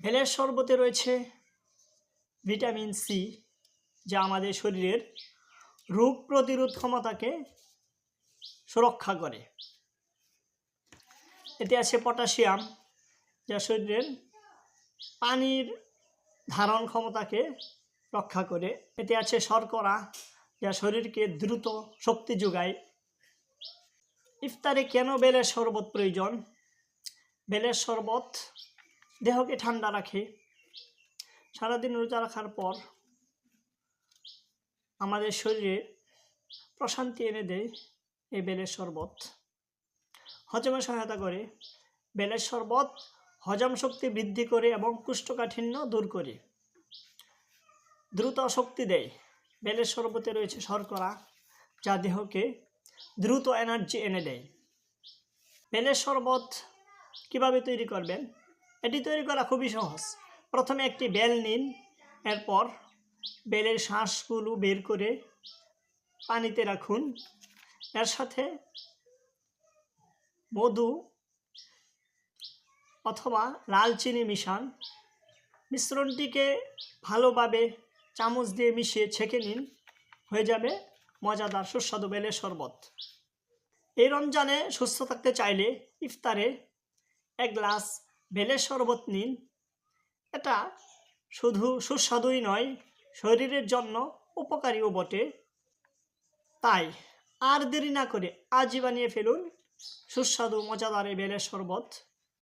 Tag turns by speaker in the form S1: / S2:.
S1: বেলের শরবতে রয়েছে vitamin C, যা আমাদের শরীরের রোগ প্রতিরোধ ক্ষমতাকে সুরক্ষা করে। এতে আছে পটাশিয়াম, যা শরীরের পানির ধারণ ক্ষমতাকে রক্ষা করে। এতে আছে শর্করা, যা শরীরকে দ্রুত শক্তি যোগায়। ইফতারে কেন বেলের শরবত প্রয়োজন? বেলের শরবত দেহকে ঠান্ডা রাখে। সারাদিন রোজা রাখার পর আমাদের শরীরে প্রশান্তি এনে দেয় এই বেলের শরবত। হজমে সহায়তা করে। বেলের শরবত হজম শক্তি বৃদ্ধি করে এবং কুষ্ঠকাঠিন্য দূর করে। দ্রুত শক্তি দেয়। বেলের শরবতে রয়েছে শর্করা, যা দেহকে দ্রুত এনার্জি এনে দেয়। বেলের শরবত কীভাবে তৈরি করবেন? এটি তৈরি করা খুবই সহজ। প্রথমে একটি বেল নিন, এরপর বেলের শ্বাসগুলো বের করে পানিতে রাখুন। এর সাথে মধু অথবা লাল চিনি মিশান। মিশ্রণটিকে ভালোভাবে চামচ দিয়ে মিশিয়ে ছেঁকে নিন। হয়ে যাবে মজাদার সুস্বাদু বেলের শরবত। এই রমজানে সুস্থ থাকতে চাইলে ইফতারে এক গ্লাস বেলের শরবত নিন। এটা শুধু সুস্বাদুই নয়, শরীরের জন্য উপকারীও বটে। তাই আর দেরি না করে আজই বানিয়ে ফেলুন সুস্বাদু, মজাদার এই বেলের শরবত।